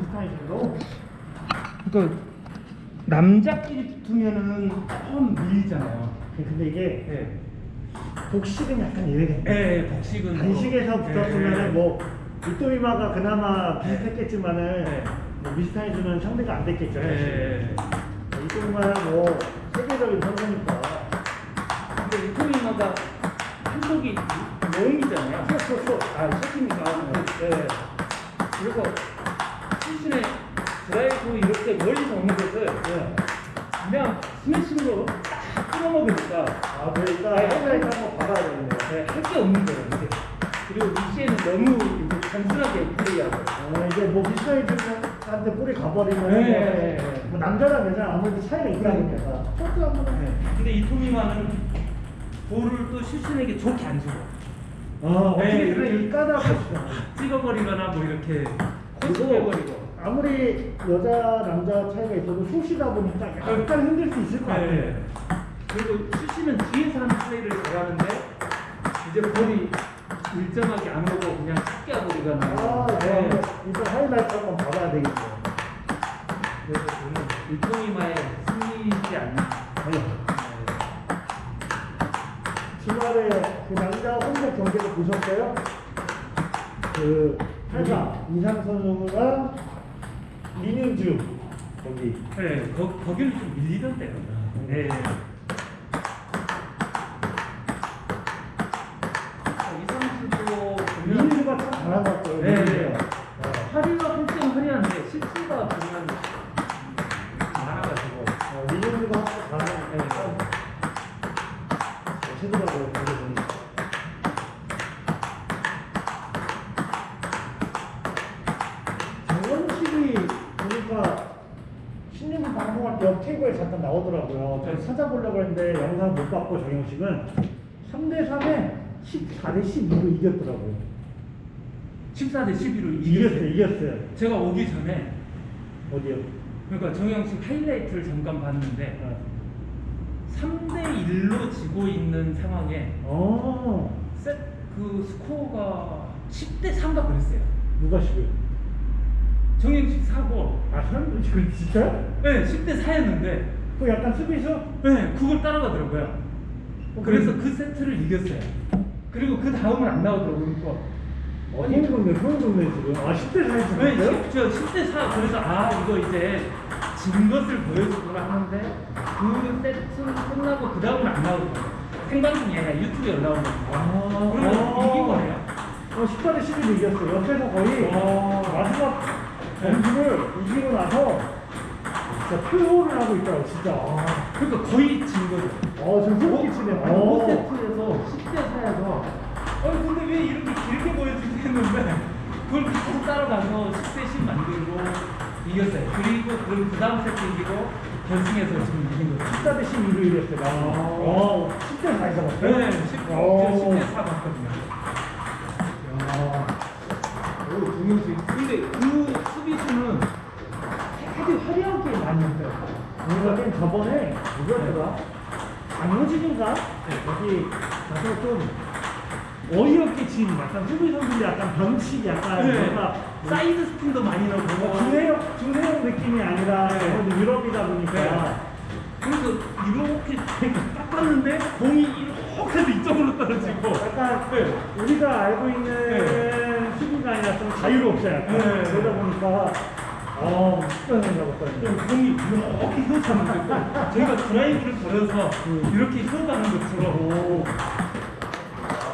비슷하게도 그러니까 남자끼리 붙으면은 좀 밀리잖아요. 근데 이게 예. 복식은 약간 이래겠네. 예, 복식은 단식에서 뭐- 붙었으면은 예, 뭐 이토미마가 그나마 비슷했겠지만은 네. 뭐 비슷해주는 상대가 안 됐겠죠. 사실. 예. 이토미마는 뭐 세계적인 선수니까. 근데 이토미마가 한쪽이 영이잖아요. 소소소 아, 쇼팅이가 예. 그리고 출신의 드라이브 이렇게 멀리서 오는 것을 네. 그냥 스매싱으로 딱 끌어먹으니까 아, 그러니까 하이라이트 한번 받아야 되겠네요. 네, 할게 없는 거예요. 이제. 그리고 미시에는 너무 이제 단순하게 플레이하고. 어, 이제 뭐 비슷해주는한테 뿌리 가버리면 네, 뭐, 네, 네. 뭐 남자랑 여자 아무래도 차이가 있다 보니까. 포트 한번 해. 네. 근데 이 토미마는 볼을 또 실신에게 좋게 안 주고 어, 네, 어떻게 이렇게 이 까다롭고. 찍어버리거나 뭐 이렇게 그리고 코스해버리고. 아무리 여자 남자 차이가 있어도 숏이다 보니까 약간 힘들 수 있을 것 같아요. 네. 그리고 실신은 뒤에서 하는 플레이를 잘하는데 이제 볼이 일정하게 안 오고 그냥 쉽게 하버리거나. 아, 네. 네. 이거 하이라이트 한번 봐봐야 되겠네요. 그래서 저는 이토미마의 승리이지 않나. 네. 주말에 그 남자 혼자 경기를 보셨어요? 그 탈사 이상 선수랑 민윤주 거기 네, 거, 거기는 좀 밀리던데요. 네. 영상 못 봤고 정영식은 3대 3에 14대 12로 이겼더라고요. 14대 11로 이겼어요, 이겼어요. 이겼어요. 제가 오기 전에 어디요? 그러니까 정영식 하이라이트를 잠깐 봤는데 어. 3대 1로 지고 있는 상황에 어, 셋그 스코어가 10대 3가 그랬어요. 누가 시고요? 정영식 사고 아, 사람 그 진짜요? 네, 10대 4였는데 그 약간 수비수? 네, 그걸 따라가더라고요. 어, 그래서 그래? 그 세트를 이겼어요. 그리고 그 다음은 안 나오더라고요. 그러니까 어, 소름 돋네, 소름 돋네 지금. 아, 10대 4 네, 했어요? 10, 저 10대 4 그래서 아 이거 이제 진 것을 보여주구나 하는데 그 세트 끝나고 그 다음은 안 나오더라고요. 생방송이 아니라 유튜브에 올라오는 거. 아, 그러면 어. 이긴 거네요. 어, 14대 11로 이겼어요. 옆에서 거의 어. 마지막 경기를 이기고 나서 진짜 표현을 하고 있더라고, 진짜. 아, 그러니까 거의 진 거죠. 어, 좀 소름 끼치네. 아니, 어. 5세트에서 10대 4에서 아니 근데 왜 이렇게 길게 보여주지 했는데 그걸 계속 따라가서 10대 10 만들고 이겼어요. 그리고 그, 그 다음 세트 이기고 결승에서 지금 이긴 거죠. 14 대 12로 이겼어요. 아, 어, 10대 4 잡았어요? 네, 10, 어. 10대 4 봤거든요. 야. 오, 동영식. 근데 그 수비수는 되게 화려하게 많이 했어요. 우리가 땐 저번에 누구였더라? 장호진인가? 네. 거기 가서 좀 어이없게 진 약간 수비 선수인데 약간 변칙 약간 네. 뭔가 사이드 스핀도 많이 넣고. 뭔가 중세형 중세형 느낌이 아니라 네. 아무래도 유럽이다 보니까 네. 그래서 이렇게 닦았는데 공이 이렇게 해서 이쪽으로 떨어지고. 약간 네. 우리가 알고 있는 네. 수비가 아니라 좀 자유롭죠 약간 네. 그러다 보니까 어 특별한 잡았거든요. 좀 공이 이렇게 휘어잡는 저희가 드라이브를 걸어서 음. 이렇게 휘어 가는 것처럼. 오.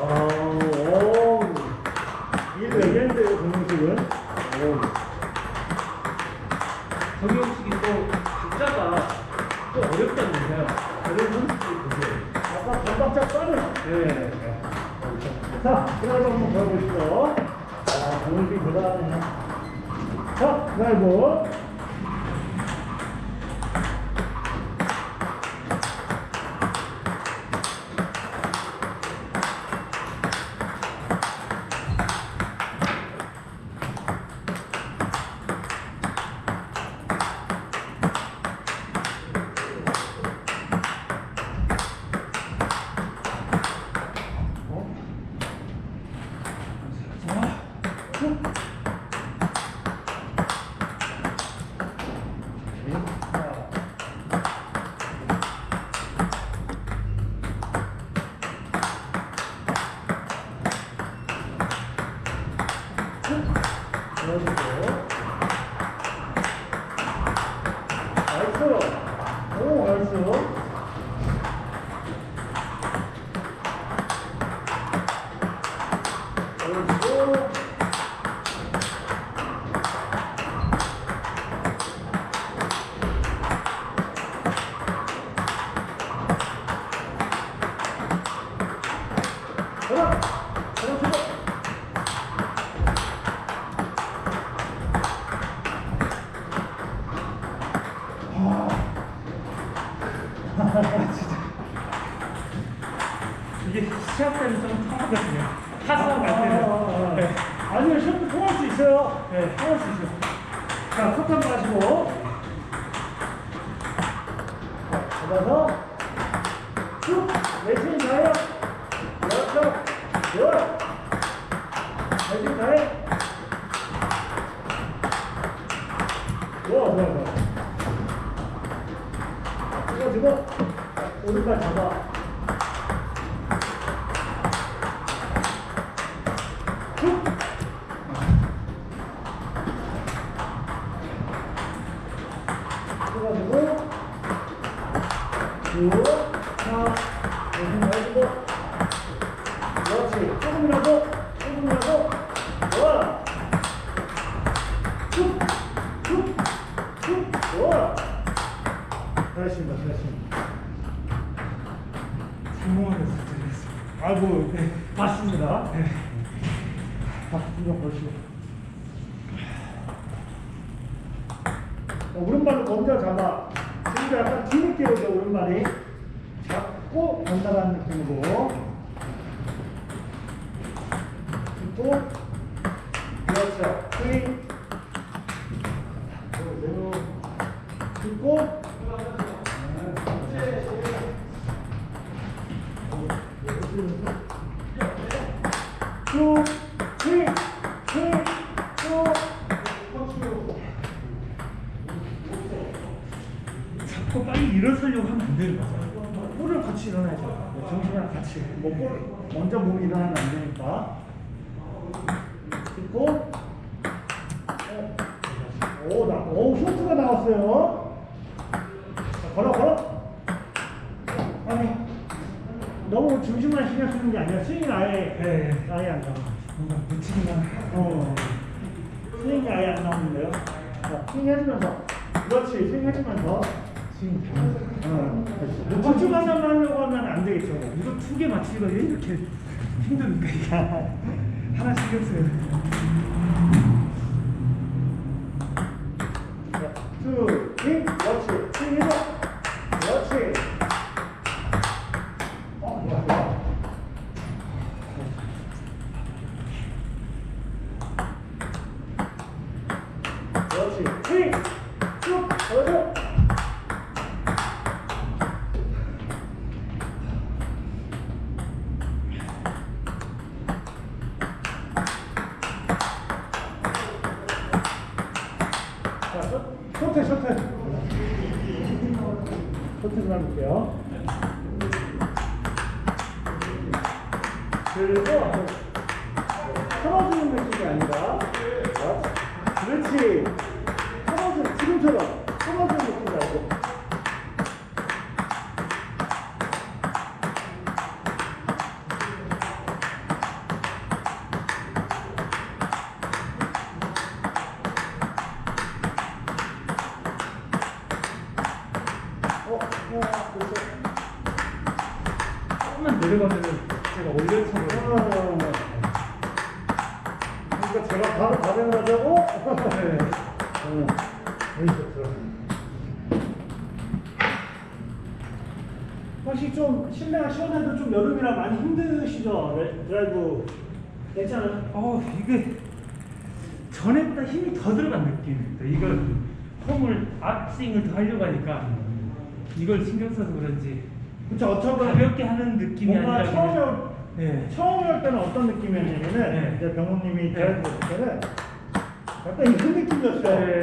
아, 오. 이 레전드예요, 정명식은. 오. 정영식이 또 박자가 또 어렵다면서요. 다른 선수들이 보세요. 아까 반박자 빠른. 네. 자, 드라이브 한번 보여보시죠. 아, 정명식 대단하네. 자, 드라이 잡아서. 쭉. 내신 가요. 그렇죠. 좋아. 내신 가요. 좋아, 좋아, 좋아. 자, 찍어주고. 자, 오른발 잡아. 그리고 그렇죠 스윙 그리고 쭉 자꾸 빨리 일어서려고 하면 안 되는 거죠. 볼을 같이 일어나야죠. 네, 정신이랑 같이. 뭐 볼, 먼저 몸이 일어나면 안 되니까. 그리고, 어, 오, 나, 오, 쇼트가 나왔어요. 자, 걸어, 걸어. 아니, 너무 중심만 신경 쓰는 게 아니라 스윙이 아예, 네. 아예 안 나와. 뭔가 붙이기만 어, 스윙이 아예 안 나오는데요. 자, 스윙 해주면서. 그렇지, 스윙 해주면서. 스윙 어, 됐어. 집중하면 하려고 하면 안 되겠죠. 이거 두 개 맞추기가 왜 이렇게 힘듭니까 하나 신경 써야 돼. 자, 투, 윙, 그렇지. 스윙해서. 그렇지. 어, 좋아, 좋아. 그렇지. 스윙. 쭉, 걸어줘. 자, 쇼- 쇼트, 쇼트. 해볼게요. 그리고 틀어주는 느낌이 아니라, 자, 그렇지. 틀어주는, 지금처럼 내려가면은 제가 올려쳐서 어. 그러니까 제가 바로 가정을 하자고? 네. 어. 여기 좋더라. 혹시 좀 실내가 시원해도 좀 여름이라 많이 힘드시죠? 네, 드라이브 괜찮아요? 어 이게 전에보다 힘이 더 들어간 느낌입니다. 이걸 폼을 앞스윙을 더 하려고 하니까 이걸 신경 써서 그런지 그쵸 어쩌면 가볍게 하는 느낌이 뭔가 아니라 처음에 그냥 올- 네. 처음에 할 때는 어떤 느낌이었냐면은 네. 이제 병호님이 네. 드라이브 볼 때는 약간 이런 느낌이었어요. 네.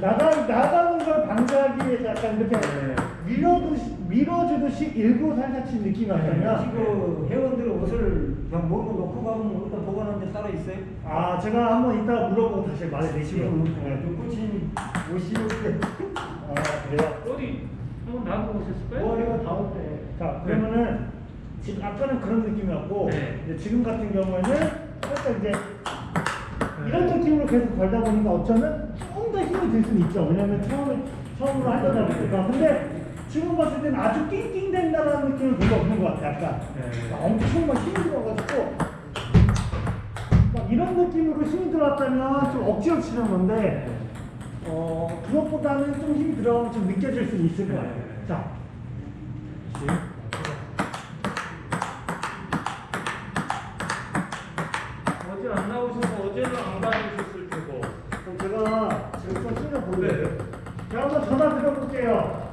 나가 나가는 걸 방지하기 하기 위해서 약간 이렇게 네. 밀어주듯이, 밀어주듯이 일부 살살친 느낌이 네. 나타나. 지금 회원들 옷을 그냥 모르고 놓고 가면 어디다 보관하는 데 따로 있어요? 아, 제가 한번 이따 물어보고 다시 말해드릴게요. 지금 네. 옷이 이렇게 아, 그래요? 어디 한번 나보고 오셨을까요? 머리가 다 없대. 자, 그러면은 지금 아까는 그런 느낌이었고 네. 이제 지금 같은 경우에는 살짝 이제 이런 느낌으로 계속 걸다 보니까 어쩌면 좀 더 힘이 들 수는 있죠. 왜냐면 처음에 처음으로 하려다 보니까. 근데 지금 봤을 때는 아주 낑낑댄다라는 느낌은 별로 없는 것 같아. 약간 네. 막 엄청 막 힘이 들어가지고 막 이런 느낌으로 힘이 들어왔다면 좀 억지로 치는 건데 어 그것보다는 좀 힘이 들어가면 좀 느껴질 수 있을 것 같아요. 네. 자. 어제 안 나오셔서 어제는 안 받으셨을 테고. 그럼 제가 지금 좀 보여요. 네. 제가 한번 전화 드려볼게요.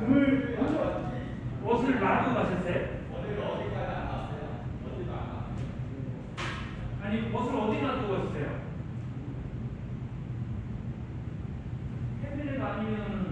금을 옷을 놔두고 가셨어요? 아니 옷을 어디 놔두고 가셨어요? 해외를 아니면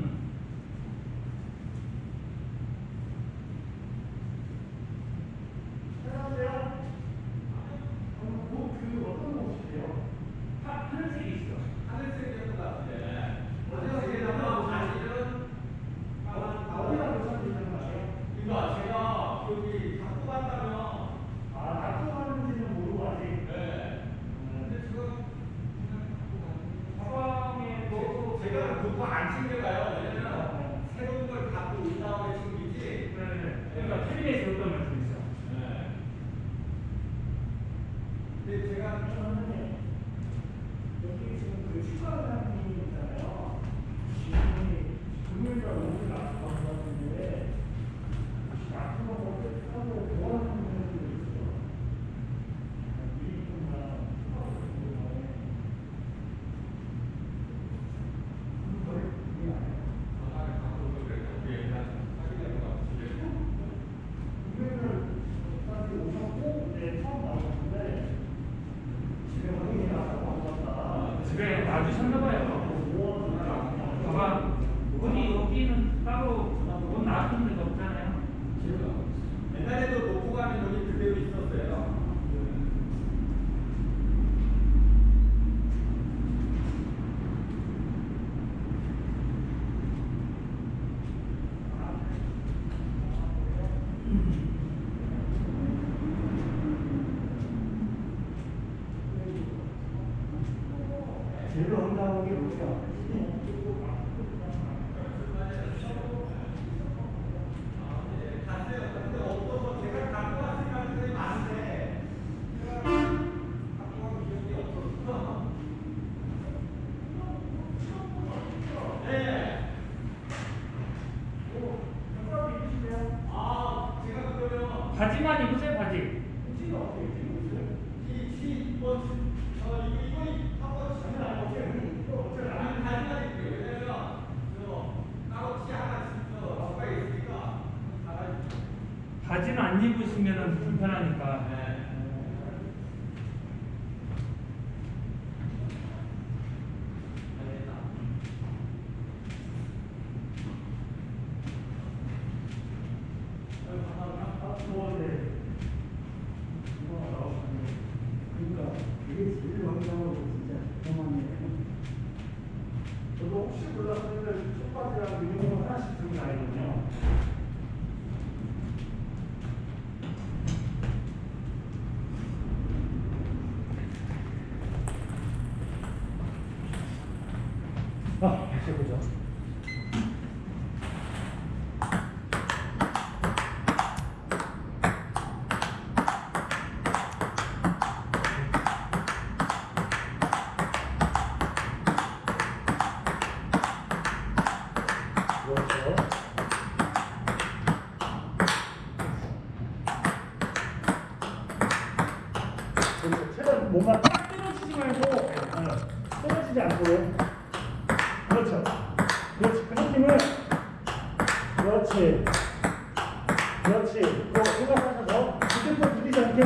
그렇지. 또 생각하셔서 휴대폰 부딪지 않게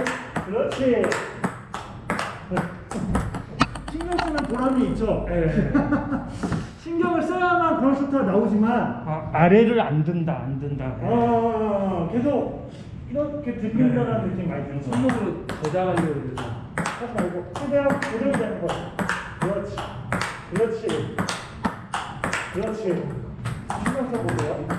그렇지. 신경 쓰면 보람이 있죠. 예. 신경을 써야만 그런 슈트가 나오지만 아, 아래를 안 든다, 안 든다. 어, 계속 이렇게 들린다는 네. 느낌 많이 드는 거. 손목으로 저장하려고 그러죠. 하지 말고 최대한 고정이 되는 거. 그렇지. 그렇지. 그렇지. 신경 써보세요.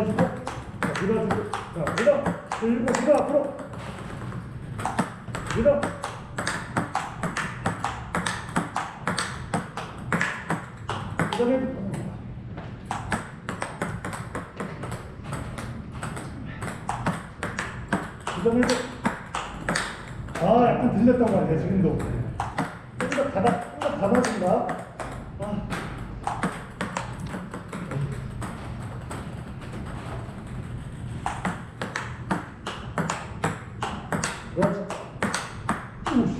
밀어주고, 자, 밀어주고, 자, 밀어, 들고, 밀어, 앞으로. 밀어. 이거는 이거는 아 약간 것 같아요 지금도 좀더 닫아 좀더 닫아준다 그렇지 우씨.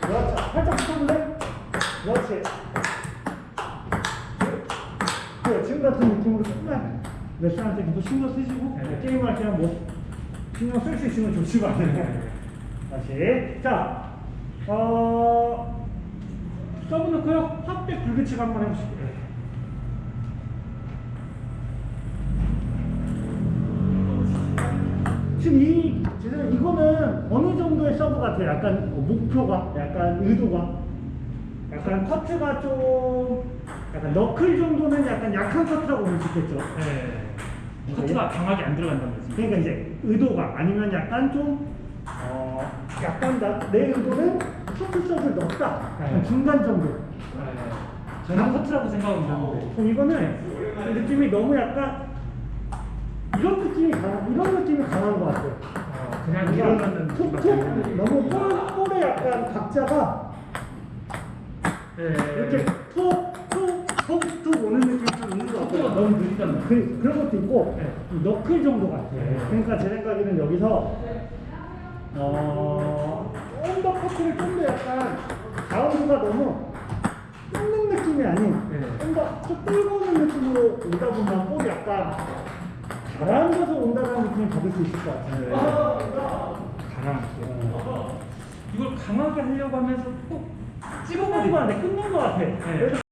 그렇지 살짝 붙어볼래? 그렇지 그래, 지금 같은 느낌으로 조금만 몇 시간한테 계속 신경 쓰시고 네. 게임할 때는 뭐 신경 쓸 수 있으면 좋지만 네. 다시 자 어, 서브 넣고요 핫백 불규칙 한번 해보실게요 지금 이 제가 이거는 어느 정도의 서브 같아요 약간 어, 목표가 약간 의도가 약간 커트가 좀 약간 너클 정도는 약간 약한 커트라고 볼 수 있겠죠 예. 커트가 강하게 안 들어간다는 거지. 그러니까 이제 의도가 아니면 약간 좀 어, 약간 나, 내 의도는 커트샷을 넣었다 약간 네. 중간 정도 예. 저는 커트라고 생각하고 있는데. 그럼 이거는 느낌이 너무 약간 이런 느낌이 강한 이런 느낌이 강한 것 같아요 어, 그냥 이러면은 툭툭 너무 볼, 볼의 약간 각자가 예. 이렇게 툭툭툭툭 오는 느낌이 좀 있는 것 속도가 같아요 너무 느리단 말이야. 그, 그런 것도 있고 네. 너클 정도 같아요 네. 그러니까 제 생각에는 여기서 어, 좀 더 커트를 좀 더 약간 바운드가 너무 뚫는 느낌이 아닌 네. 좀더 끌고 오는 느낌으로 오다 보면 볼이 약간 가라앉아서 온다는 느낌을 받을 수 있을 것 같아요 강한. 어. 이걸 강하게 하려고 하면서 꼭 찝어버리고 안돼 끊는 것 같아 네.